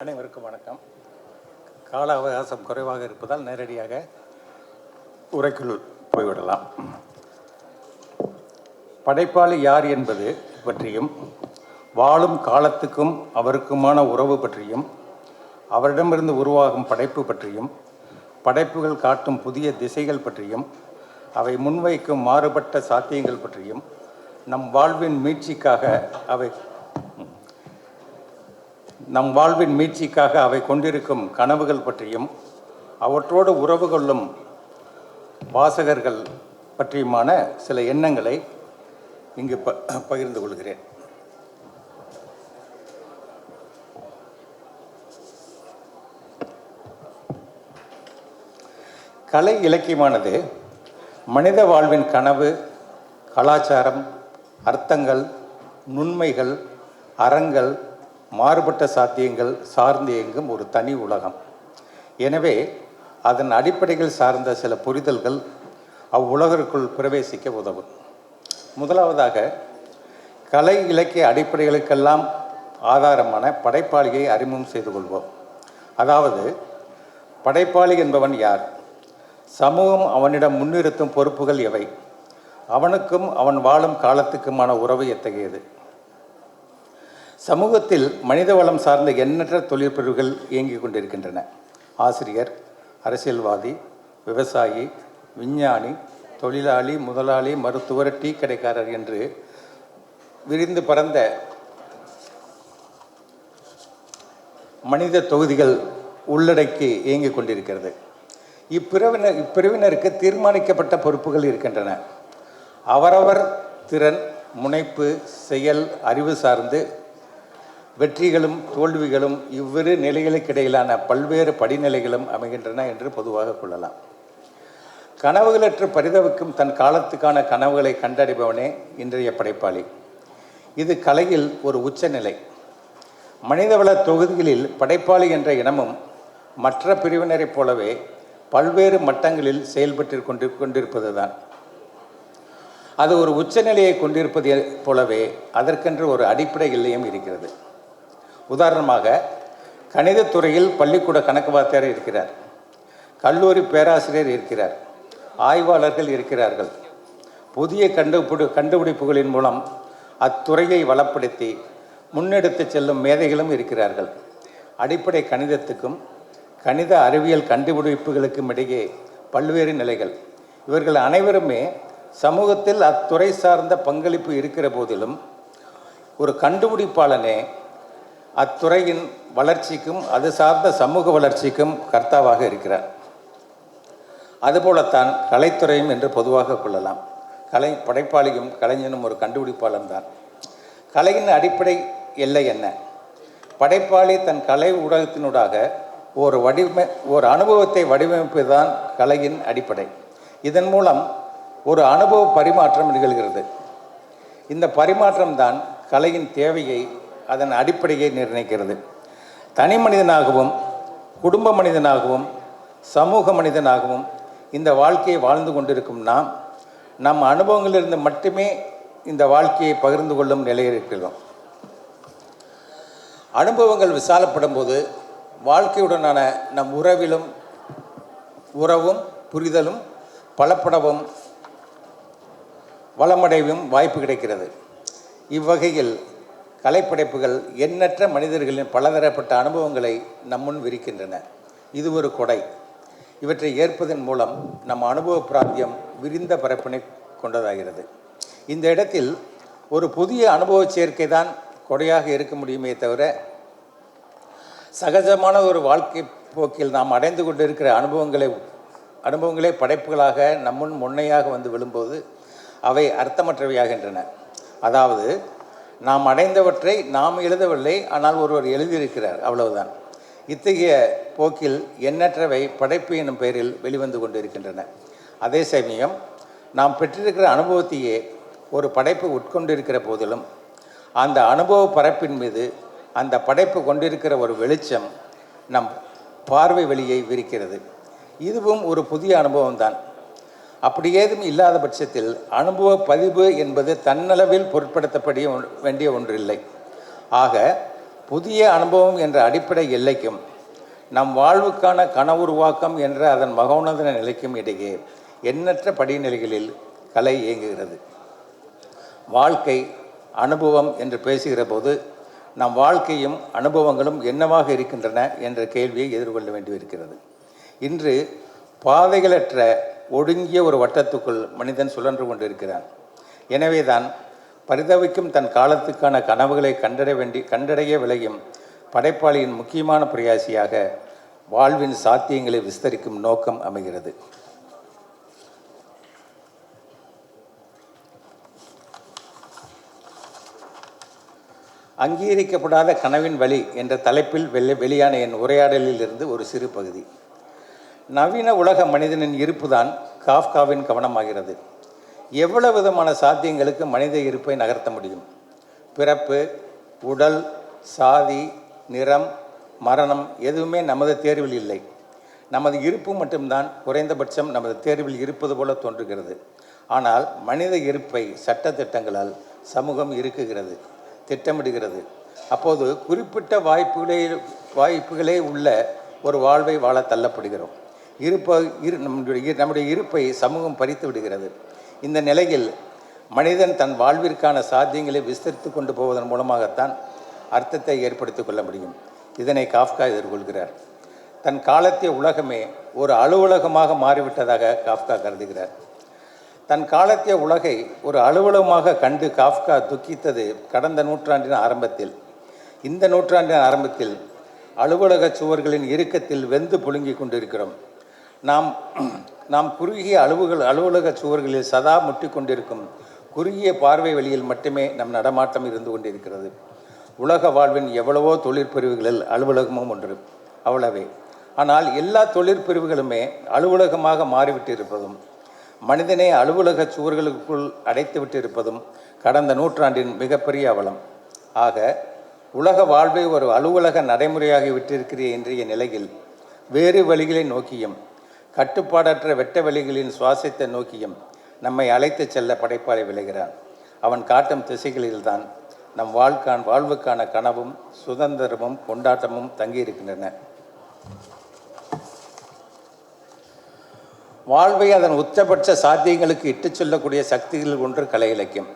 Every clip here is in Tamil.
அனைவருக்கும் வணக்கம். கால அவகாசம் குறைவாக இருப்பதால் நேரடியாக உரைக்குள் போய்விடலாம். படைப்பாளி யார் என்பது பற்றியும் வாழும் காலத்துக்கும் அவருக்குமான உறவு பற்றியும் அவரிடமிருந்து உருவாகும் படைப்பு பற்றியும் படைப்புகள் காட்டும் புதிய திசைகள் பற்றியும் அவை முன்வைக்கும் மாறுபட்ட சாத்தியங்கள் பற்றியும் நம் வாழ்வின் மீட்சிக்காக அவை நம் வாழ்வின் மீட்சிக்காக அவை கொண்டிருக்கும் கனவுகள் பற்றியும் அவற்றோடு உறவு கொள்ளும் வாசகர்கள் பற்றியுமான சில எண்ணங்களை இங்கு ப பகிர்ந்து கொள்கிறேன். கலை இலக்கியமானது மனித வாழ்வின் கனவு கலாச்சாரம் அர்த்தங்கள் நுண்மைகள் அறங்கள் மாறுபட்ட சாத்தியங்கள் சார்ந்து இயங்கும் ஒரு தனி உலகம். எனவே அதன் அடிப்படைகள் சார்ந்த சில புரிதல்கள் அவ்வுலகிற்குள் பிரவேசிக்க உதவும். முதலாவதாக கலை இலக்கிய அடிப்படைகளுக்கெல்லாம் ஆதாரமான படைப்பாளியை அறிமுகம் செய்து கொள்வோம். அதாவது படைப்பாளி என்பவன் யார்? சமூகம் அவனிடம் முன்னிறுத்தும் பொறுப்புகள் எவை? அவனுக்கும் அவன் வாழும் காலத்துக்குமான உறவு எத்தகையது? சமூகத்தில் மனித வளம் சார்ந்த எண்ணற்ற தொழிற்பிரிவுகள் இயங்கிக் கொண்டிருக்கின்றன. ஆசிரியர் அரசியல்வாதி விவசாயி விஞ்ஞானி தொழிலாளி முதலாளி மருத்துவர் டீ கடைக்காரர் என்று விரிந்து பரந்த மனித தொகுதிகள் உள்ளடக்கி இயங்கிக் கொண்டிருக்கிறது. இப்பிரிவினர் இப்பிரிவினருக்கு தீர்மானிக்கப்பட்ட பொறுப்புகள் இருக்கின்றன. அவரவர் திறன் முனைப்பு செயல் அறிவு சார்ந்து வெற்றிகளும் தோல்விகளும் இவ்விரு நிலைகளுக்கிடையிலான பல்வேறு படிநிலைகளும் அமைகின்றன என்று பொதுவாக கொள்ளலாம். கனவுகளற்று பரிதவிக்கும் தன் காலத்துக்கான கனவுகளை கண்டறிபவனே இன்றைய படைப்பாளி. இது கலையில் ஒரு உச்சநிலை. மனிதவள தொகுதிகளில் படைப்பாளி என்ற இனமும் மற்ற பிரிவினரைப் போலவே பல்வேறு மட்டங்களில் செயல்பட்டு கொண்டு கொண்டிருப்பதுதான். அது ஒரு உச்சநிலையை கொண்டிருப்பது போலவே அதற்கென்று ஒரு அடிப்படை இல்லையும் இருக்கிறது. உதாரணமாக கணிதத்துறையில் பள்ளிக்கூட கணக்கு வாத்தியார் இருக்கிறார். கல்லூரி பேராசிரியர் இருக்கிறார். ஆய்வாளர்கள் இருக்கிறார்கள். புதிய கண்டுபிடி கண்டுபிடிப்புகளின் மூலம் அத்துறையை வளப்படுத்தி முன்னெடுத்து செல்லும் மேதைகளும் இருக்கிறார்கள். அடிப்படை கணிதத்துக்கும் கணித அறிவியல் கண்டுபிடிப்புகளுக்கும் இடையே பல்வேறு நிலைகள். இவர்கள் அனைவருமே சமூகத்தில் அத்துறை சார்ந்த பங்களிப்பு இருக்கிற போதிலும் ஒரு கண்டுபிடிப்பாளனே அத்துறையின் வளர்ச்சிக்கும் அது சார்ந்த சமூக வளர்ச்சிக்கும் கர்த்தாவாக இருக்கிறார். அதுபோலத்தான் கலைத்துறையும் என்று பொதுவாக கொள்ளலாம். கலை படைப்பாளியும் கலைஞனும் ஒரு கண்டுபிடிப்பாளன் தான் கலையின் அடிப்படை எல்லை என்ன? படைப்பாளி தன் கலை ஊடகத்தினூடாக ஒரு வடிவமை ஒரு அனுபவத்தை வடிவமைப்பதுதான் கலையின் அடிப்படை. இதன் மூலம் ஒரு அனுபவ பரிமாற்றம் நிகழ்கிறது. இந்த பரிமாற்றம் தான் கலையின் தேவையை அதன் அடிப்படையை நிர்ணயிக்கிறது. தனி மனிதனாகவும் குடும்ப மனிதனாகவும் சமூக மனிதனாகவும் இந்த வாழ்க்கையை வாழ்ந்து கொண்டிருக்கும் நாம் நம் அனுபவங்களிலிருந்து மட்டுமே இந்த வாழ்க்கையை பகிர்ந்து கொள்ளும் நிலையில் இருக்கிறோம். அனுபவங்கள் விசாலப்படும் போது வாழ்க்கையுடனான நம் உறவிலும் உறவும் புரிதலும் பலப்படவும் வளமடையவும் வாய்ப்பு கிடைக்கிறது. இவ்வகையில் கலைப்படைப்புகள் எண்ணற்ற மனிதர்களின் பலதரப்பட்ட அனுபவங்களை நம்முன் விரிக்கின்றன. இது ஒரு கொடை. இவற்றை ஏற்பதன் மூலம் நம் அனுபவ பிராந்தியம் விரிந்த பரப்பினை கொண்டதாகிறது. இந்த இடத்தில் ஒரு புதிய அனுபவ சேர்க்கை தான் கொடையாக இருக்க முடியுமே தவிர சகஜமான ஒரு வாழ்க்கை போக்கில் நாம் அடைந்து கொண்டிருக்கிற அனுபவங்களை அனுபவங்களே படைப்புகளாக நம்முன் முன்னையாக வந்து விழும்போது அவை அர்த்தமற்றவையாகின்றன. அதாவது நாம் அடைந்தவற்றை நாம் எழுதவில்லை ஆனால் ஒருவர் எழுதியிருக்கிறார். அவ்வளவுதான். இத்தகைய போக்கில் எண்ணற்றவை படைப்பு எனும் பெயரில் வெளிவந்து கொண்டிருக்கின்றன. அதே சமயம் நாம் பெற்றிருக்கிற அனுபவத்தையே ஒரு படைப்பு உட்கொண்டிருக்கிற போதிலும் அந்த அனுபவ பரப்பின் மீது அந்த படைப்பு கொண்டிருக்கிற ஒரு வெளிச்சம் நம் பார்வை வெளியை விரிக்கிறது. இதுவும் ஒரு புதிய அனுபவம் தான் அப்படி ஏதும் இல்லாத பட்சத்தில் அனுபவ பதிவு என்பது தன்னளவில் பொருட்படுத்தப்படிய வேண்டிய ஒன்றில்லை. ஆக புதிய அனுபவம் என்ற அடிப்படை எல்லைக்கும் நம் வாழ்வுக்கான கனவுருவாக்கம் என்ற அதன் மகோனதன நிலைக்கும் இடையே எண்ணற்ற படிநிலைகளில் கலை இயங்குகிறது. வாழ்க்கை அனுபவம் என்று பேசுகிற போது நம் வாழ்க்கையும் அனுபவங்களும் என்னவாக இருக்கின்றன என்ற கேள்வியை எதிர்கொள்ள வேண்டியிருக்கிறது. இன்று பாதைகளற்ற ஒடுங்கிய ஒரு வட்டத்துக்குள் மனிதன் சுழன்று கொண்டிருக்கிறான். எனவேதான் பரிதவிக்கும் தன் காலத்துக்கான கனவுகளை கண்டட வேண்டி கண்டடைய விளையும் படைப்பாளியின் முக்கியமான பிரயாசியாக வாழ்வின் சாத்தியங்களை விஸ்தரிக்கும் நோக்கம் அமைகிறது. அங்கீகரிக்கப்படாத கனவின் வழி என்ற தலைப்பில் வெளி வெளியான என் உரையாடலில் இருந்து ஒரு சிறு பகுதி. நவீன உலக மனிதனின் இருப்புதான் காஃப்காவின் கவனமாகிறது. எவ்வளவு விதமான சாத்தியங்களுக்கு மனித இருப்பை நகர்த்த முடியும்? பிறப்பு உடல் சாதி நிறம் மரணம் எதுவுமே நமது தேர்வில் இல்லை. நமது இருப்பு மட்டும்தான் குறைந்தபட்சம் நமது தேர்வில் இருப்பது போல தோன்றுகிறது. ஆனால் மனித இருப்பை சட்டத்திட்டங்களால் சமூகம் இருக்குகிறது திட்டமிடுகிறது. அப்போது குறிப்பிட்ட வாய்ப்புகளே வாய்ப்புகளே உள்ள ஒரு வாழ்வை வாழ தள்ளப்படுகிறோம். இருப்ப இரு நம்முடைய நம்முடைய இருப்பை சமூகம் பறித்து விடுகிறது. இந்த நிலையில் மனிதன் தன் வாழ்விற்கான சாத்தியங்களை விஸ்தரித்து கொண்டு போவதன் மூலமாகத்தான் அர்த்தத்தை ஏற்படுத்திக் கொள்ள முடியும். இதனை காஃப்கா எதிர்கொள்கிறார். தன் காலத்திய உலகமே ஒரு அலுவலகமாக மாறிவிட்டதாக காஃப்கா கருதுகிறார். தன் காலத்திய உலகை ஒரு அலுவலகமாக கண்டு காஃப்கா துக்கித்தது கடந்த நூற்றாண்டின் ஆரம்பத்தில். இந்த நூற்றாண்டின் ஆரம்பத்தில் அலுவலக சுவர்களின் இறுக்கத்தில் வெந்து புழுங்கிக் கொண்டிருக்கிறோம். நாம் நாம் குறுகிய அலுவல்கள் அலுவலக சுவர்களில் சதா முட்டி கொண்டிருக்கும் குறுகிய பார்வை வழியில் மட்டுமே நம் நடமாட்டம் இருந்து கொண்டிருக்கிறது. உலக வாழ்வின் எவ்வளவோ தொழிற்பிரிவுகளில் அலுவலகமும் ஒன்று அவ்வளவே. ஆனால் எல்லா தொழிற்பிரிவுகளுமே அலுவலகமாக மாறிவிட்டிருப்பதும் மனிதனை அலுவலக சுவர்களுக்குள் அடைத்து விட்டிருப்பதும் கடந்த நூற்றாண்டின் மிகப்பெரிய அவலம். ஆக உலக வாழ்வை ஒரு அலுவலக நடைமுறையாகி விட்டிருக்கிற இன்றைய நிலையில் வேறு வழிகளை நோக்கியும் கட்டுப்பாடற்ற வெட்ட வெளிகளின் சுவாசத்தை நோக்கியும் நம்மை அழைத்து செல்ல படைப்பாளை விளைகிறான். அவன் காட்டும் திசைகளில்தான் நம் வாழ்க்கான் வாழ்வுக்கான கனவும் சுதந்திரமும் கொண்டாட்டமும் தங்கியிருக்கின்றன. வாழ்வை அதன் உச்சபட்ச சாத்தியங்களுக்கு இட்டுச் செல்லக்கூடிய சக்திகள் ஒன்று கலை இலக்கியம்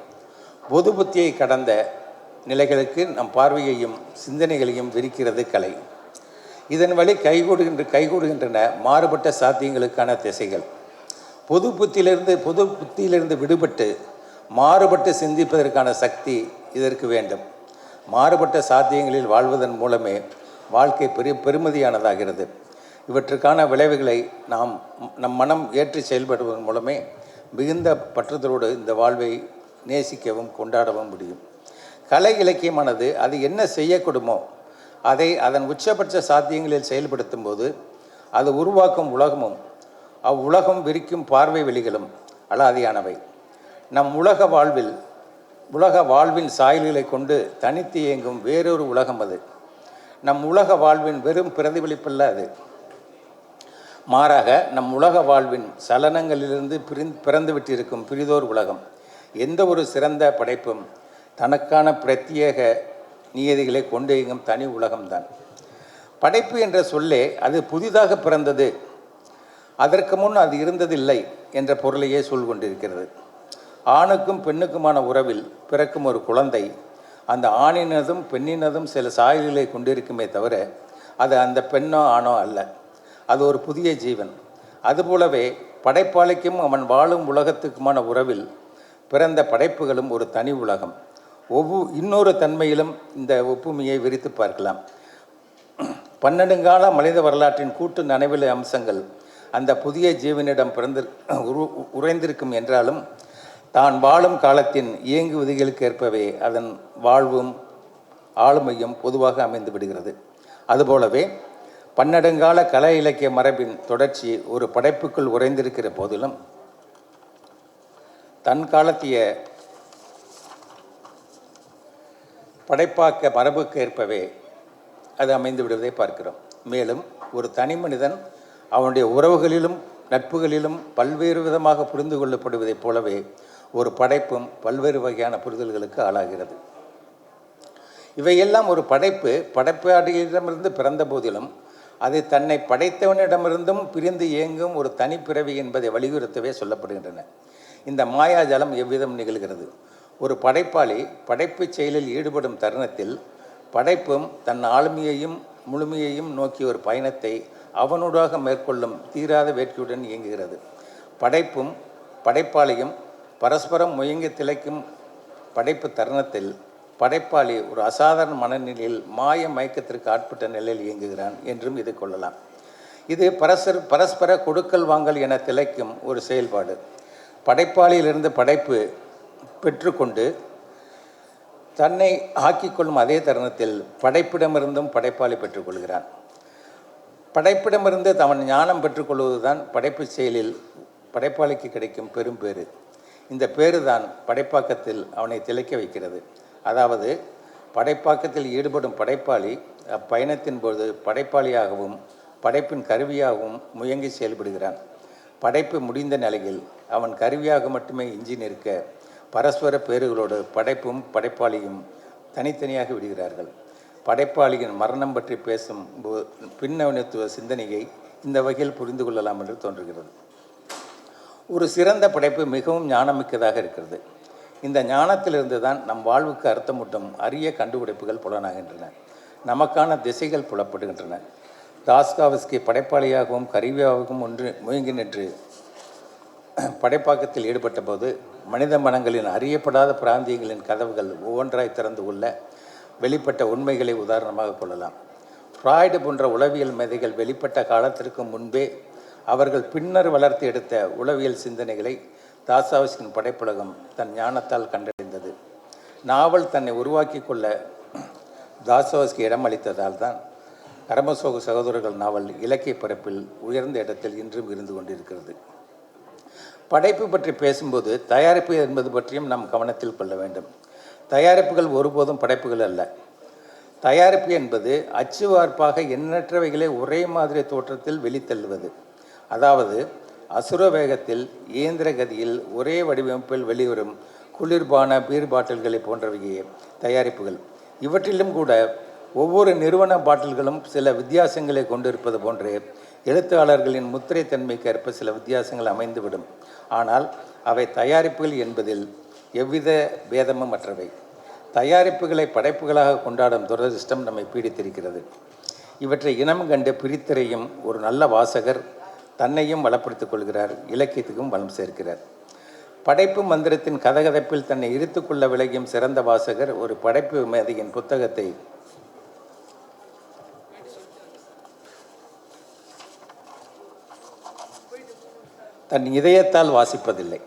பொது புத்தியை கடந்த நிலைகளுக்கு நம் பார்வையையும் சிந்தனைகளையும் விரிக்கிறது கலை. இதன் வழி கைகூடுகின்ற கைகூடுகின்றன மாறுபட்ட சாத்தியங்களுக்கான திசைகள். பொது புத்தியிலிருந்து பொது புத்தியிலிருந்து விடுபட்டு மாறுபட்டு சிந்திப்பதற்கான சக்தி இதற்கு வேண்டும். மாறுபட்ட சாத்தியங்களில் வாழ்வதன் மூலமே வாழ்க்கை பெரிய பெருமதியானதாகிறது. இவற்றுக்கான விளைவுகளை நாம் நம் மனம் ஏற்றி செயல்படுவதன் மூலமே மிகுந்த பற்றுதலோடு இந்த வாழ்வை நேசிக்கவும் கொண்டாடவும் முடியும். கலை இலக்கியமானது அது என்ன செய்யக்கூடுமோ அதை அதன் உச்சபட்ச சாத்தியங்களில் செயல்படுத்தும் போது அது உருவாக்கும் உலகமும் அவ்வுலகம் விரிக்கும் பார்வை வெளிகளும் அலாதியானவை. நம் உலக வாழ்வில் உலக வாழ்வின் சாயல்களை கொண்டு தனித்து இயங்கும் வேறொரு உலகம் அது. நம் உலக வாழ்வின் வெறும் பிரதிபலிப்பல்ல அது. மாறாக நம் உலக வாழ்வின் சலனங்களிலிருந்து பிரிந்து பிறந்துவிட்டிருக்கும் பிரிதோர் உலகம். எந்த ஒரு சிறந்த படைப்பும் தனக்கான பிரத்யேக நியதிகளை கொண்டு இயங்கும் தனி உலகம்தான். படைப்பு என்ற சொல்லே அது புதிதாக பிறந்தது. அதற்கு முன் அது இருந்ததில்லை என்ற பொருளையே சொல் கொண்டிருக்கிறது. ஆணுக்கும் பெண்ணுக்குமான உறவில் பிறக்கும் ஒரு குழந்தை அந்த ஆணினதும் பெண்ணினதும் சில சாயல்களை கொண்டிருக்குமே தவிர அது அந்த பெண்ணோ ஆணோ அல்ல. அது ஒரு புதிய ஜீவன். அதுபோலவே படைப்பாளிக்கும் அவன் வாழும் உலகத்துக்குமான உறவில் பிறந்த படைப்புகளும் ஒரு தனி உலகம். ஒவ்வொரு இன்னொரு தன்மையிலும் இந்த ஒப்புமையை விரித்து பார்க்கலாம். பன்னெடுங்கால மனித வரலாற்றின் கூட்டு நனவிலை அம்சங்கள் அந்த புதிய ஜீவனிடம் பிறந்து உரு உறைந்திருக்கும் என்றாலும் தான் வாழும் காலத்தின் இயங்கு விதிகளுக்கு ஏற்பவே அதன் வாழ்வும் ஆளுமையும் பொதுவாக அமைந்து விடுகிறது. அதுபோலவே பன்னெடுங்கால கலை இலக்கிய மரபின் தொடர்ச்சி ஒரு படைப்புக்குள் உறைந்திருக்கிற போதிலும் தன் காலத்திய படைப்பாக்க மரபுக்கு ஏற்பவே அது அமைந்து விடுவதை பார்க்கிறோம். மேலும் ஒரு தனி மனிதன் அவனுடைய உறவுகளிலும் நட்புகளிலும் பல்வேறு விதமாக புரிந்து கொள்ளப்படுவதைப் போலவே ஒரு படைப்பும் பல்வேறு வகையான புரிதல்களுக்கு ஆளாகிறது. இவையெல்லாம் ஒரு படைப்பு. படைப்பாளியிடமிருந்து பிறந்த போதிலும் அது தன்னை படைத்தவனிடமிருந்தும் பிரிந்து இயங்கும் ஒரு தனிப்பிறவி என்பதை வலியுறுத்தவே சொல்லப்படுகின்றன. இந்த மாயாஜாலம் எவ்விதம் நிகழ்கிறது? ஒரு படைப்பாளி படைப்புச் செயலில் ஈடுபடும் தருணத்தில் படைப்பும் தன் ஆளுமையையும் முழுமையையும் நோக்கிய ஒரு பயணத்தை அவனூடாக மேற்கொள்ளும் தீராத வேட்கையுடன் இயங்குகிறது. படைப்பும் படைப்பாளியும் பரஸ்பரம் முயங்கி திளைக்கும் படைப்பு தருணத்தில் படைப்பாளி ஒரு அசாதாரண மனநிலையில் மாய மயக்கத்திற்கு ஆட்பட்ட நிலையில் இயங்குகிறான் என்றும் இது கொள்ளலாம். இது பரஸ்பர பரஸ்பர கொடுக்கல் வாங்கல் என திளைக்கும் ஒரு செயல்பாடு. படைப்பாளியிலிருந்து படைப்பு பெற்றுக்கொண்டு தன்னை ஆக்கிக்கொள்ளும் அதே தருணத்தில் படைப்பிடமிருந்தும் படைப்பாளி பெற்றுக்கொள்கிறான். படைப்பிடமிருந்து தவன் ஞானம் பெற்றுக்கொள்வதுதான் படைப்பு செயலில் படைப்பாளிக்கு கிடைக்கும் பெரும் பேறு. இந்த பேறு தான் படைப்பாக்கத்தில் அவனை திளைக்க வைக்கிறது. அதாவது படைப்பாக்கத்தில் ஈடுபடும் படைப்பாளி அப்பயணத்தின் போது படைப்பாளியாகவும் படைப்பின் கருவியாகவும் முயங்கி செயல்படுகிறான். படைப்பு முடிந்த நிலையில் அவன் கருவியாக மட்டுமே எஞ்சி நிற்க பரஸ்பர பேறுகளோடு படைப்பும் படைப்பாளியும் தனித்தனியாக விடுகிறார்கள். படைப்பாளியின் மரணம் பற்றி பேசும் போ- சிந்தனையை இந்த வகையில் புரிந்து கொள்ளலாம் என்று தோன்றுகிறது. ஒரு சிறந்த படைப்பு மிகவும் ஞானமிக்கதாக இருக்கிறது. இந்த ஞானத்திலிருந்து தான் நம் வாழ்வுக்கு அர்த்தமூட்டும் அரிய கண்டுபிடிப்புகள் புலனாகின்றன. நமக்கான திசைகள் புலப்படுகின்றன. தாஸ்காவஸ்கி படைப்பாளியாகவும் கருவியாகவும் ஒன்று முயங்கி நின்று படைப்பாக்கத்தில் ஈடுபட்ட போது மனித மனங்களின் அறியப்படாத பிராந்தியங்களின் கதவுகள் ஒவ்வொன்றாய் திறந்து கொள்ள வெளிப்பட்ட உண்மைகளை உதாரணமாக கொள்ளலாம். ஃப்ராய்டு போன்ற உளவியல் மேதைகள் வெளிப்பட்ட காலத்திற்கு முன்பே அவர்கள் பின்னர் வளர்த்து எடுத்த உளவியல் சிந்தனைகளை தாசாவஸ்கின் படைப்புலகம் தன் ஞானத்தால் கண்டறிந்தது நாவல் தன்னை உருவாக்கி கொள்ள தாசோஸ்கி இடம் அளித்ததால் தான் கரமசோக சகோதரர்கள் நாவல் இலக்கிய பரப்பில் உயர்ந்த இடத்தில் இன்றும் இருந்து கொண்டிருக்கிறது. படைப்பு பற்றி பேசும்போது தயாரிப்பு என்பது பற்றியும் நாம் கவனத்தில் கொள்ள வேண்டும். தயாரிப்புகள் ஒருபோதும் படைப்புகள் அல்ல. தயாரிப்பு என்பது அச்சு வார்ப்பாக எண்ணற்றவைகளை ஒரே மாதிரி தோற்றத்தில் வெளித்தள்ளுவது. அதாவது அசுர வேகத்தில் இயந்திர கதியில் ஒரே வடிவமைப்பில் வெளிவரும் குளிர்பான பீர் பாட்டில்களை போன்றவையே தயாரிப்புகள். இவற்றிலும் கூட ஒவ்வொரு நிறுவன பாட்டில்களும் சில வித்தியாசங்களை கொண்டிருப்பது போன்று எழுத்தாளர்களின் முத்திரை தன்மைக்கு ஏற்ப சில வித்தியாசங்கள் அமைந்துவிடும். ஆனால் அவை தயாரிப்புகள் என்பதில் எவ்வித பேதமும் அற்றவை. தயாரிப்புகளை படைப்புகளாக கொண்டாடும் துரதிர்ஷ்டம் நம்மை பீடித்திருக்கிறது. இவற்றை இனம் கண்டு பிரித்திரையும் ஒரு நல்ல வாசகர் தன்னையும் வளப்படுத்திக் கொள்கிறார் இலக்கியத்துக்கும் வளம் சேர்க்கிறார். படைப்பு மந்திரத்தின் கதகதப்பில் தன்னை இருத்துக் கொள்ள விளையும் சிறந்த வாசகர் ஒரு படைப்பு மேதையின் புத்தகத்தை தன் இதயத்தால் வாசிப்பதில்லை.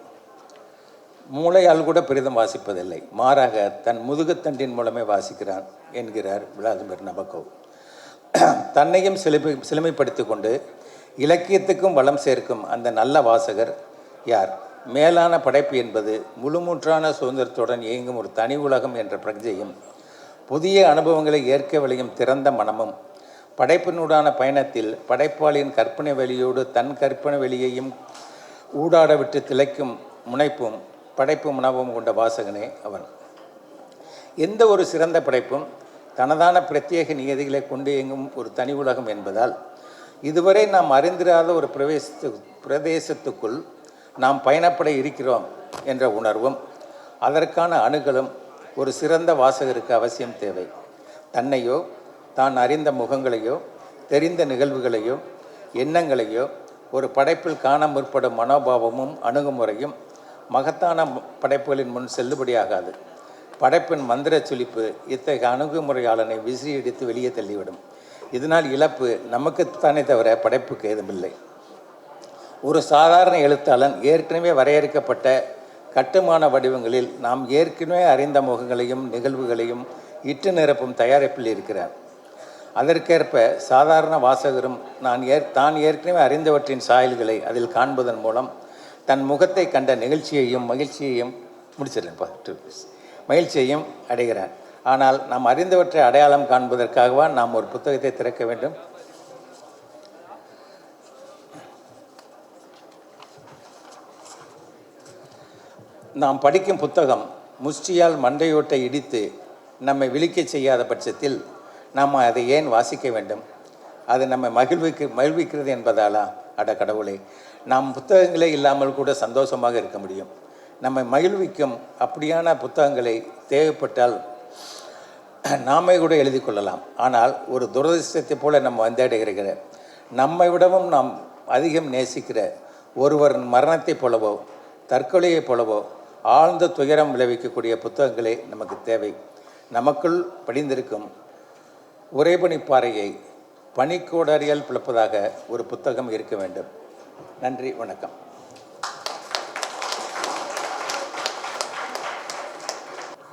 மூளையால் கூட பெரிதும் வாசிப்பதில்லை. மாறாக தன் முதுகுத்தண்டின் மூலமே வாசிக்கிறான் என்கிறார் விளாதிமிர் நபக்கோவ். தன்னையும் சிலுமை சிலுமைப்படுத்திக் கொண்டு இலக்கியத்துக்கும் வளம் சேர்க்கும் அந்த நல்ல வாசகர் யார்? மேலான படைப்பு என்பது முழுமூற்றான சுதந்திரத்துடன் இயங்கும் ஒரு தனி உலகம் என்ற பிரஜையும் புதிய அனுபவங்களை ஏற்க விளையும் திறந்த மனமும் படைப்பினூடான பயணத்தில் படைப்பாளியின் கற்பனை வெளியோடு தன் கற்பனை வெளியையும் ஊடாட விட்டு திளைக்கும் முனைப்பும் படைப்பு உணவும் கொண்ட வாசகனே அவன். எந்த ஒரு சிறந்த படைப்பும் தனதான பிரத்யேக நியதிகளை கொண்டு இயங்கும் ஒரு தனி உலகம் என்பதால் இதுவரை நாம் அறிந்திராத ஒரு பிரவேசத்து பிரதேசத்துக்குள் நாம் பயணப்பட இருக்கிறோம் என்ற உணர்வும் அதற்கான அணுகலும் ஒரு சிறந்த வாசகருக்கு அவசியம் தேவை. தன்னையோ தான் அறிந்த முகங்களையோ தெரிந்த நிகழ்வுகளையோ எண்ணங்களையோ ஒரு படைப்பில் காண முற்படும் மனோபாவமும் அணுகுமுறையும் மகத்தான படைப்புகளின் முன் செல்லுபடியாகாது. படைப்பின் மந்திர சுழிப்பு இத்தகைய அணுகுமுறையாளனை விசிறியடித்து வெளியே தள்ளிவிடும். இதனால் இழப்பு நமக்குத்தானே தவிர படைப்புக்கு ஏதுமில்லை ஒரு சாதாரண எழுத்தாளன் ஏற்கனவே வரையறுக்கப்பட்ட கட்டுமான வடிவங்களில் நாம் ஏற்கனவே அறிந்த முகங்களையும் நிகழ்வுகளையும் இட்டு நிரப்பும் தயாரிப்பில் இருக்கிறார். அதற்கேற்ப சாதாரண வாசகரும் நான் ஏற் தான் ஏற்கனவே அறிந்தவற்றின் சாயல்களை அதில் காண்பதன் மூலம் தன் முகத்தை கண்ட நிகழ்ச்சியையும் மகிழ்ச்சியையும் முடிச்சிடுறேன்ப்பா மகிழ்ச்சியையும் அடைகிறார். ஆனால் நாம் அறிந்தவற்றை அடையாளம் காண்பதற்காகவா நாம் ஒரு புத்தகத்தை திறக்க வேண்டும்? நாம் படிக்கும் புத்தகம் முஷ்டியால் மண்டையோட்டை இடித்து நம்மை விழிக்கச் செய்யாத பட்சத்தில் நாம் அதை ஏன் வாசிக்க வேண்டும்? அது நம்மை மகிழ்விக்கு மகிழ்விக்கிறது என்பதாலா? அட கடவுளே. நாம் புத்தகங்களே இல்லாமல் கூட சந்தோஷமாக இருக்க முடியும். நம்மை மகிழ்விக்கும் அப்படியான புத்தகங்களை தேவைப்பட்டால் நாமே கூட எழுதி கொள்ளலாம். ஆனால் ஒரு துரதிர்ஷ்டத்தை போல நம்ம வந்தடைகிற நம்மை விடவும் நாம் அதிகம் நேசிக்கிற ஒருவர் மரணத்தைப் போலவோ தற்கொலையைப் போலவோ ஆழ்ந்த துயரம் விளைவிக்கக்கூடிய புத்தகங்களே நமக்கு தேவை. நமக்குள் படிந்திருக்கும் உறைபனிப்பாறையை பனிக்கோடறியால் பிளப்பதாக ஒரு புத்தகம் இருக்க வேண்டும். நன்றி வணக்கம்.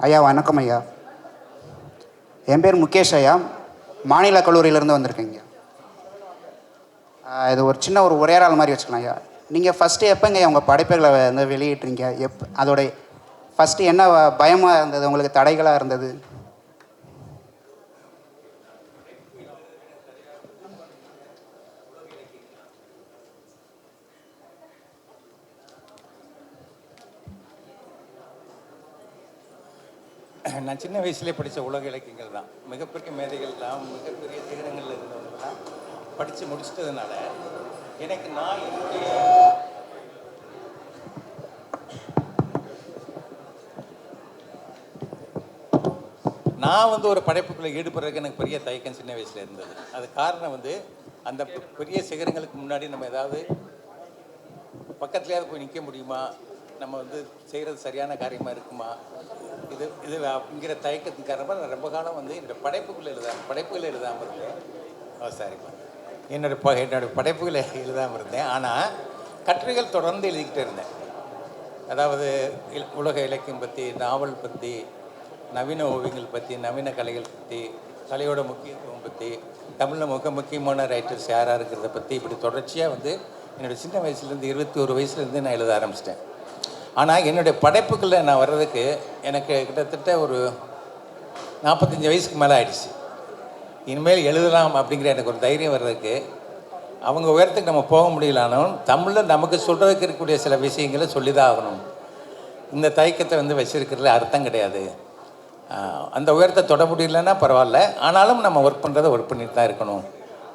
ஐயா வணக்கம் ஐயா. என் பேர் முகேஷ் ஐயா. மாநில கல்லூரியிலேருந்து வந்திருக்கேங்க. இது ஒரு சின்ன ஒரு உரையாடல் மாதிரி வச்சுக்கலாம் ஐயா. நீங்கள் ஃபஸ்ட்டு எப்போங்க உங்கள் படைப்புகளை வந்து வெளியிட்றீங்க எப் அதோடைய ஃபஸ்ட்டு என்ன பயமாக இருந்தது? உங்களுக்கு தடைகளாக இருந்தது? நான் சின்ன வயசுலேயே படித்த உலக இலக்கியங்கள் தான். மிகப்பெரிய மேதைகள் தான் மிகப்பெரிய சிகரங்களில் இருந்தவங்கலாம் படித்து முடிச்சிட்டதுனால எனக்கு நான் என்னுடைய நான் வந்து ஒரு படைப்புக்குள்ளே ஈடுபடுறதுக்கு எனக்கு பெரிய தயக்கம் சின்ன வயசில் இருந்தது. அது காரணம் வந்து அந்த பெரிய சிகரங்களுக்கு முன்னாடி நம்ம ஏதாவது பக்கத்துலேயாவது போய் நிற்க முடியுமா? நம்ம வந்து செய்கிறது சரியான காரியமாக இருக்குமா? இது இது அப்படிங்கிற தயக்கத்தின் காரணமாக நான் ரொம்ப காலம் வந்து என்னோடய படைப்புகள் எழுத படைப்புகள் எழுதாமல் இருந்தேன். ஓ சாரிப்பா என்னோட ப என்னோடய படைப்புகளை எழுதாமல் இருந்தேன். ஆனால் கட்டுரைகள் தொடர்ந்து எழுதிக்கிட்டே இருந்தேன். அதாவது இல்- உலக இலக்கியம் பற்றி நாவல் பற்றி நவீன ஓவியங்கள் பற்றி நவீன கலைகள் பற்றி கலையோட முக்கியத்துவம் பற்றி தமிழில் மிக முக்கியமான ரைட்டர்ஸ் யாராக இருக்கிறத பற்றி இப்படி தொடர்ச்சியாக வந்து என்னோடய சின்ன வயசுலேருந்து இருபத்தி ஒரு வயசுலேருந்து நான் எழுத ஆரம்பிச்சிட்டேன். ஆனால் என்னுடைய படைப்புகளில் நான் வர்றதுக்கு எனக்கு கிட்டத்தட்ட ஒரு நாற்பத்தஞ்சு வயசுக்கு மேலே ஆயிடுச்சு. இனிமேல் எழுதலாம் அப்படிங்கிற எனக்கு ஒரு தைரியம் வர்றதுக்கு அவங்க உயரத்துக்கு நம்ம போக முடியலானும் தமிழில் நமக்கு சொல்கிறதுக்கு இருக்கக்கூடிய சில விஷயங்களை சொல்லி தான் ஆகணும். இந்த தயக்கத்தை வந்து வச்சுருக்கிறதுல அர்த்தம் கிடையாது. அந்த உயரத்தை தொட முடியலன்னா பரவாயில்ல. ஆனாலும் நம்ம ஒர்க் பண்ணுறதை ஒர்க் பண்ணிட்டு தான் இருக்கணும்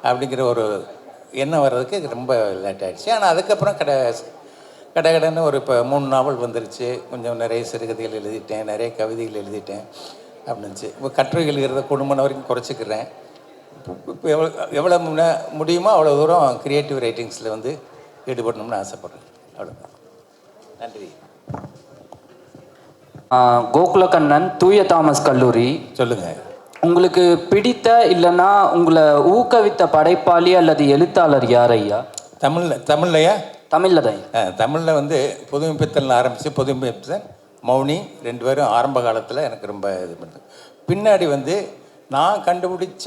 அப்படிங்கிற ஒரு எண்ணம் வர்றதுக்கு ரொம்ப லேட் ஆகிடுச்சு ஆனால் அதுக்கப்புறம் கடை கடகடன்னு ஒரு இப்போ மூணு நாவல் வந்துருச்சு. கொஞ்சம் நிறைய சிறுகதைகள் எழுதிட்டேன் நிறைய கவிதைகள் எழுதிட்டேன் அப்படின்னுச்சு இப்போ கட்டுரை எழுதுறத குடும்பம் வரைக்கும் குறைச்சிக்கிறேன். இப்போ எவ்வளோ எவ்வளோ முன்ன முடியுமோ அவ்வளோ தூரம் க்ரியேட்டிவ் ரைட்டிங்ஸில் வந்து ஈடுபடணும்னு ஆசைப்பட்றேன். அவ்வளோதான் நன்றி. ஆஹ் கோகுலக்கண்ணன் தூய தாமஸ் கல்லூரி. சொல்லுங்கள் உங்களுக்கு பிடித்த இல்லைன்னா உங்களை ஊக்குவித்த படைப்பாளி அல்லது எழுத்தாளர் யார் ஐயா? தமிழில் தமிழ்லையா? தமிழில் தான். தமிழில் வந்து புதுமைப்பித்தல் ஆரம்பித்து புதுமைப்பித்தன் மௌனி ரெண்டு பேரும் ஆரம்ப காலத்தில் எனக்கு ரொம்ப இது பண்ணுது. பின்னாடி வந்து நான் கண்டுபிடிச்ச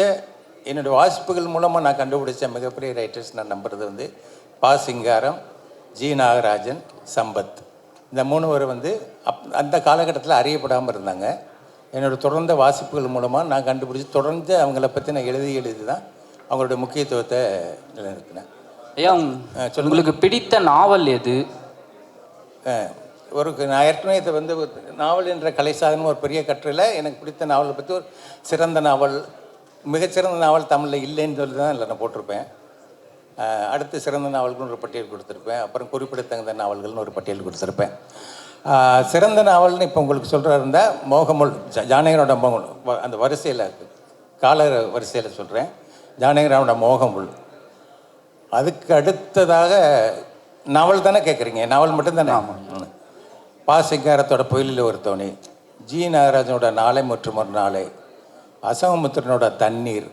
என்னுடைய வாசிப்புகள் மூலமாக நான் கண்டுபிடிச்ச மிகப்பெரிய ரைட்டர்ஸ் நான் நம்புறது வந்து பா சிங்காரம் ஜி நாகராஜன் சம்பத். இந்த மூணு பேர் வந்து அப் அந்த காலகட்டத்தில் அறியப்படாமல் இருந்தாங்க. என்னோடய தொடர்ந்த வாசிப்புகள் மூலமாக நான் கண்டுபிடிச்சி தொடர்ந்து அவங்கள பற்றி நான் எழுதி எழுதி தான் அவங்களோட முக்கியத்துவத்தை நிலைநிறுத்தினேன். ஐயா உங்- உங்களுக்கு பிடித்த நாவல் எது? ஒரு நான் ஏற்கனவே இதை வந்து ஒரு நாவல் என்ற கலை சாதனம் ஒரு பெரிய கட்டுரையில் எனக்கு பிடித்த நாவலை பற்றி ஒரு சிறந்த நாவல் மிகச்சிறந்த நாவல் தமிழில் இல்லைன்னு சொல்லி தான் இல்லை நான் போட்டிருப்பேன். அடுத்து சிறந்த நாவல்கள்னு ஒரு பட்டியல் கொடுத்துருப்பேன். அப்புறம் குறிப்பிடத்தகுந்த நாவல்கள்னு ஒரு பட்டியல் கொடுத்துருப்பேன். சிறந்த நாவல்னு இப்போ உங்களுக்கு சொல்கிறா இருந்தால் மோகமுல் ஜானகிரோட மோகமுல் வ- அந்த வரிசையில் கால வரிசையில் சொல்கிறேன் ஜானகிராமோட மோகமுல் அதுக்கு அடுத்ததாக நாவல் தானே கேட்குறீங்க நாவல் மட்டும்தானே? ஆமாம் பா சிங்காரத்தோட புயலில் ஒரு தோணி ஜி நாகராஜனோட நாளை மற்றும் ஒரு நாளை அசமமுத்திரனோட தண்ணீர்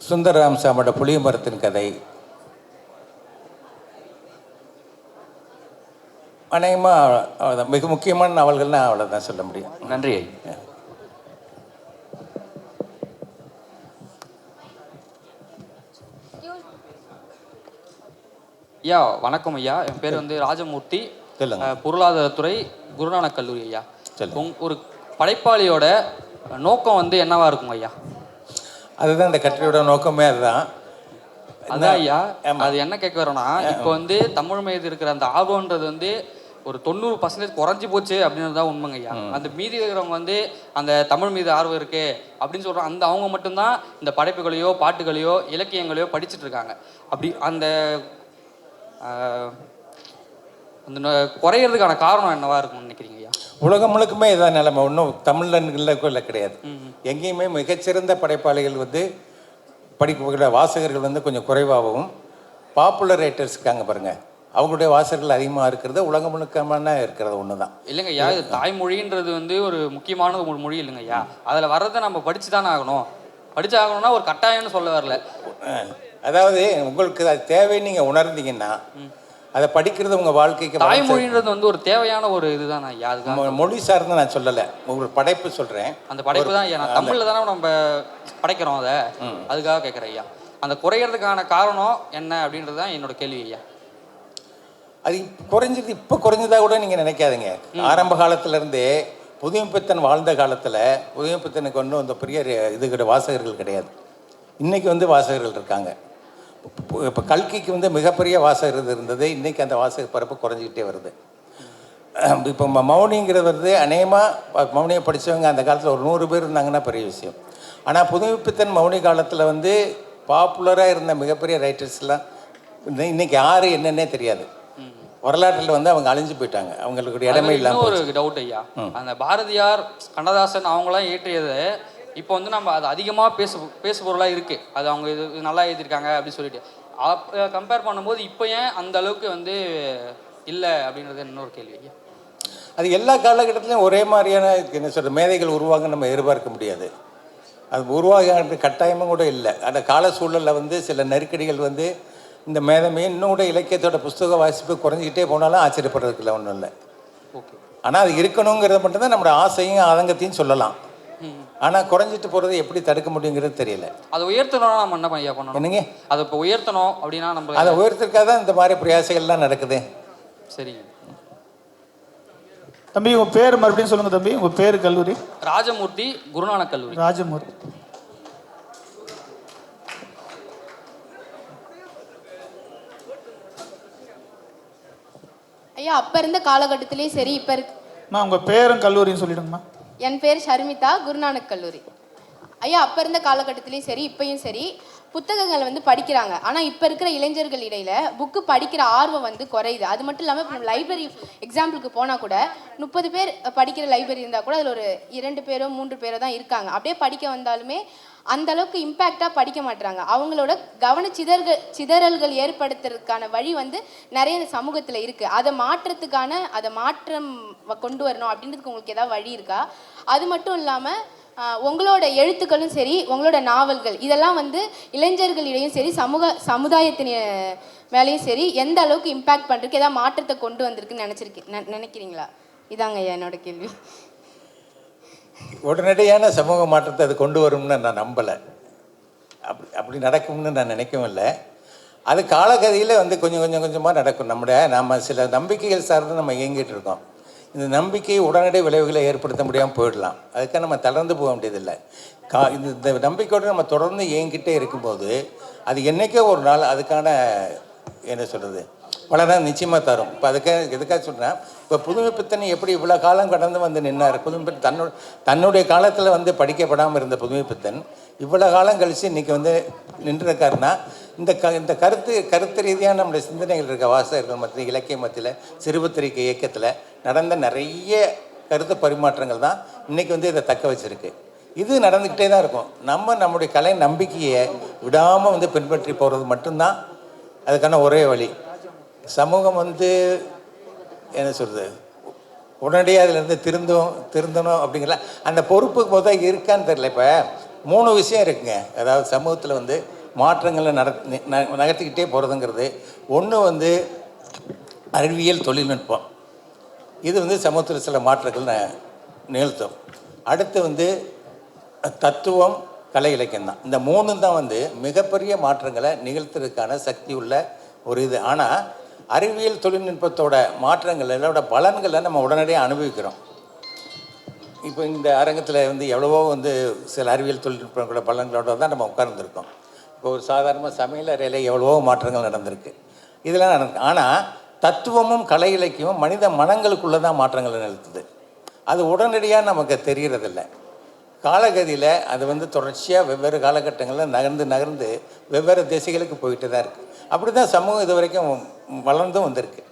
சுந்தர ராமசாமியோட புளிய மரத்தின் கதை அநேகமாக மிக முக்கியமான நாவல்கள்னா அவ்வளோதான் சொல்ல முடியும். நன்றி. ஐயா ஐயா வணக்கம் ஐயா. என் பேர் வந்து ராஜமூர்த்தி. பொருளாதாரத்துறை குருநானக் கல்லூரி ஐயா. ஒரு படைப்பாளியோட நோக்கம் வந்து என்னவா இருக்கும் ஐயா? அதுதான் இந்த கட்டுரையோட நோக்கமே அதுதான். அதான் ஐயா. அது என்ன கேட்க வரோம்னா இப்போ வந்து தமிழ் மீது இருக்கிற அந்த ஆர்வம்ன்றது வந்து ஒரு தொண்ணூறு பர்சன்டேஜ் குறைஞ்சி போச்சு அப்படின்றது தான் உண்மைங்க ஐயா. அந்த மீதி இருக்கிறவங்க வந்து அந்த தமிழ் மீது ஆர்வம் இருக்கு அப்படின்னு சொல்ற அந்த அவங்க மட்டும்தான் இந்த படைப்புகளையோ பாட்டுகளையோ இலக்கியங்களையோ படிச்சுட்டு இருக்காங்க. அப்படி அந்த அந்த குறையிறதுக்கான காரணம் என்னவா இருக்கும்னு நினைக்கிறீங்க ஐயா? உலகம் முழுக்குமே இதான் நிலைமை. ஒன்றும் தமிழ்ல கிடையாது. எங்கேயுமே மிகச்சிறந்த படைப்பாளிகள் வந்து படிக்கிற வாசகர்கள் வந்து கொஞ்சம் குறைவாகவும் பாப்புலர் ரைட்டர்ஸ் இருக்காங்க பாருங்க. அவங்களுடைய வாசகர்கள் அதிகமாக இருக்கிறது உலகம் முழுக்கமான இருக்கிறது ஒன்று தான் இல்லைங்க ஐயா இது தாய்மொழின்றது வந்து ஒரு முக்கியமான ஒரு மொழி இல்லைங்க ஐயா. அதில் வர்றதை நம்ம படிச்சு தானே ஆகணும். படிச்சு ஆகணும்னா ஒரு கட்டாயம்னு சொல்ல வரல. அதாவது உங்களுக்கு அது தேவைன்னு நீங்கள் உணர்ந்தீங்கன்னா அதை படிக்கிறது உங்கள் வாழ்க்கைக்கு தாய்மொழின்றது வந்து ஒரு தேவையான ஒரு இதுதான் அதுக்காக மொ- மொழி சார்ந்து நான் சொல்லலை. உங்களுக்கு படைப்பு சொல்கிறேன் அந்த படைப்பு தான் நான் தமிழில் தானே நம்ம படைக்கிறோம் அதை. அதுக்காக கேட்குறேன் ஐயா. அந்த குறையிறதுக்கான காரணம் என்ன அப்படின்றது தான் என்னோட கேள்வி ஐயா. அது குறைஞ்சது இப்போ குறைஞ்சதா கூட நீங்கள் நினைக்காதீங்க. ஆரம்ப காலத்துல இருந்தே புதுமைப்பித்தன் வாழ்ந்த காலத்தில் புதுமைப்பித்தனுக்கு ஒன்றும் இந்த பெரிய இது கிடை வாசகர்கள் கிடையாது. இன்னைக்கு வந்து வாசகர்கள் இருக்காங்க. இப்போ கல்கிக்கு வந்து மிகப்பெரிய வாசகர் இருந்தது இன்னைக்கு அந்த வாசக பரப்பு குறைஞ்சிக்கிட்டே வருது. இப்போ மௌனிங்கிறது வந்து அநேகமாக மௌனியை படித்தவங்க அந்த காலத்தில் ஒரு நூறு பேர் இருந்தாங்கன்னா பெரிய விஷயம். ஆனால் புதுமைப்பித்தன் மௌனி காலத்தில் வந்து பாப்புலராக இருந்த மிகப்பெரிய ரைட்டர்ஸ்லாம் இன்னைக்கு யார் என்னன்னே தெரியாது. வரலாற்றில் வந்து அவங்க அழிஞ்சு போயிட்டாங்க. அவங்களுக்கு இடமே இல்லாமல் ஒரு டவுட் ஐயா. அந்த பாரதியார் கண்ணதாசன் அவங்களாம் இயற்றியது இப்போ வந்து நம்ம அது அதிகமாக பேசு பேசு பொருளாக இருக்கு. அது அவங்க இது இது நல்லா எழுதியிருக்காங்க அப்படின்னு சொல்லிட்டு. அப்போ கம்பேர் பண்ணும்போது இப்போ ஏன் அந்த அளவுக்கு வந்து இல்லை அப்படின்றது இன்னொரு கேள்வி. அது எல்லா காலகட்டத்திலையும் ஒரே மாதிரியான என்ன சொல்ற மேதைகள் உருவாக நம்ம எதிர்பார்க்க முடியாது. அது உருவாக கட்டாயமும் கூட இல்லை. அந்த கால சூழலில் வந்து சில நெருக்கடிகள் வந்து இந்த மேதமே இன்னும் கூட இலக்கியத்தோட புஸ்தக வாசிப்பு குறைஞ்சிக்கிட்டே போனாலும் ஆச்சரியப்படுறதுக்கு இல்லை ஒன்றும் இல்லை. ஓகே. ஆனால் அது இருக்கணுங்கிறத மட்டும்தான் நம்மளோட ஆசையும் ஆதங்கத்தையும் சொல்லலாம். ஆனால் குறைஞ்சிட்டு போகிறது எப்படி தடுக்க முடியுங்கிறது தெரியல. அதை உயர்த்தணும்னா நம்ம என்ன ஐயா பண்ணணும் என்னங்க? அதை இப்போ உயர்த்தணும் அப்படின்னா நம்ம அதை உயர்த்திருக்காக தான் இந்த மாதிரி பிரயாசங்கள்லாம் நடக்குது. சரிங்க தம்பி உங்க பேர் மறுபடியும் சொல்லுங்க தம்பி. உங்க பேர் கல்லூரி? ராஜமூர்த்தி குருநானக் கல்லூரி. ராஜமூர்த்தி. ஐயா அப்போ இருந்த காலகட்டத்திலையும் சரி இப்போ இருக் அம்மா உங்க பேரும் கல்லூரியும் சொல்லிடுங்கம்மா. என் பேர் ஷர்மிதா குருநானக் கல்லூரி. ஐயா அப்போ இருந்த காலகட்டத்திலையும் சரி இப்பையும் சரி புத்தகங்கள் வந்து படிக்கிறாங்க. ஆனால் இப்போ இருக்கிற இளைஞர்கள் இடையில புக்கு படிக்கிற ஆர்வம் வந்து குறையுது. அது மட்டும் இல்லாமல் இப்போ லைப்ரரி எக்ஸாம்பிளுக்கு போனால் கூட முப்பது பேர் படிக்கிற லைப்ரரி இருந்தால் கூட அதில் ஒரு இரண்டு பேரோ மூன்று பேரோ தான் இருக்காங்க. அப்படியே படிக்க வந்தாலுமே அந்த அளவுக்கு இம்பேக்டாக படிக்க மாட்டுறாங்க அவங்களோட கவன சிதறல் சிதறல்கள் ஏற்படுத்துறதுக்கான வழி வந்து நிறைய இந்த சமூகத்தில் இருக்குது அதை மாற்றத்துக்கான அதை மாற்றம் கொண்டு வரணும் அப்படின்றதுக்கு உங்களுக்கு ஏதாவது வழி இருக்கா? அது மட்டும் இல்லாமல் உங்களோட எழுத்துக்களும் சரி உங்களோட நாவல்கள் இதெல்லாம் வந்து இளைஞர்களிடையும் சரி சமூக சமுதாயத்தின் மேலேயும் சரி எந்த அளவுக்கு இம்பேக்ட் பண்ணுறதுக்கு ஏதாவது மாற்றத்தை கொண்டு வந்திருக்குன்னு நினச்சிருக்கேன் நினைக்கிறீங்களா? இதாங்க ஐயா என்னோட கேள்வி. உடனடியான சமூக மாற்றத்தை அது கொண்டு வரும்னு நான் நம்பலை. அப்படி அப்படி நடக்கும்னு நான் நினைக்கவும் இல்லை. அது காலகதியில் வந்து கொஞ்சம் கொஞ்சம் கொஞ்சமாக நடக்கும். நம்முடைய நம்ம சில நம்பிக்கைகள் சார்ந்து நம்ம இயங்கிட்டு இருக்கோம். இந்த நம்பிக்கை உடனடி விளைவுகளை ஏற்படுத்த முடியாமல் போயிடலாம். அதுக்காக நம்ம தளர்ந்து போக வேண்டியதில்லை. கா இந்த இந்த நம்பிக்கையோடு நம்ம தொடர்ந்து இயங்கிட்டே இருக்கும்போது அது என்றைக்கோ ஒரு நாள் அதுக்கான என்ன சொல்கிறது பலனை நிச்சயமாக தரும். இப்போ அதுக்காக எதுக்காக சொல்கிறேன் இப்போ புதுமை பித்தன் எப்படி இவ்வளோ காலம் கடந்து வந்து நின்னார்? புதுமை பித்தன் தன்னோட தன்னுடைய காலத்தில் வந்து படிக்கப்படாமல் இருந்த புதுமை பித்தன் இவ்வளோ காலம் கழித்து இன்றைக்கி வந்து நின்றுருக்காருன்னா இந்த க இந்த கருத்து கருத்து ரீதியான நம்முடைய சிந்தனைகள் இருக்க வாசகர்கள் மத்தியில் இலக்கிய மத்தியில் சிறுபத்திரிக்கை இயக்கத்தில் நடந்த நிறைய கருத்து பரிமாற்றங்கள் தான் இன்றைக்கி வந்து இதை தக்க வச்சுருக்கு. இது நடந்துக்கிட்டே தான் இருக்கும். நம்ம நம்முடைய கலை நம்பிக்கையை விடாமல் வந்து பின்பற்றி போகிறது மட்டும்தான் அதுக்கான ஒரே வழி. சமூகம் வந்து என்ன சொல்கிறது உடனடியாக அதிலேருந்து திருந்தும் திருந்தணும் அப்படிங்கிற அந்த பொறுப்பு முதல் இருக்கான்னு தெரியல. இப்போ மூணு விஷயம் இருக்குங்க. அதாவது சமூகத்தில் வந்து மாற்றங்களை நட நகர்த்திக்கிட்டே போகிறதுங்கிறது ஒன்று வந்து அறிவியல் தொழில்நுட்பம். இது வந்து சமூகத்தில் சில மாற்றங்கள் நிகழ்த்தும். அடுத்து வந்து தத்துவம் கலை இலக்கியம் தான். இந்த மூணு தான் வந்து மிகப்பெரிய மாற்றங்களை நிகழ்த்துறதுக்கான சக்தி உள்ள ஒரு இது. ஆனால் அறிவியல் தொழில்நுட்பத்தோட மாற்றங்கள் இதோட பலன்களை நம்ம உடனடியாக அனுபவிக்கிறோம். இப்போ இந்த அரங்கத்தில் வந்து எவ்வளவோ வந்து சில அறிவியல் தொழில்நுட்பங்களோட பலன்களோட தான் நம்ம உட்கார்ந்துருக்கோம். இப்போ ஒரு சாதாரண சமையல் அறையில் எவ்வளவோ மாற்றங்கள் நடந்திருக்கு. இதெல்லாம் நடந்து ஆனால் தத்துவமும் கலை இலக்கியமும் மனித மனங்களுக்குள்ளே தான் மாற்றங்களை நிறுத்துது. அது உடனடியாக நமக்கு தெரிகிறதில்ல காலகதியில் அது வந்து தொடர்ச்சியாக வெவ்வேறு காலகட்டங்களில் நகர்ந்து நகர்ந்து வெவ்வேறு திசைகளுக்கு போயிட்டு தான் இருக்குது அப்படி தான் சமூகம் இது வரைக்கும் வளர்ந்தும் வந்திருக்கு.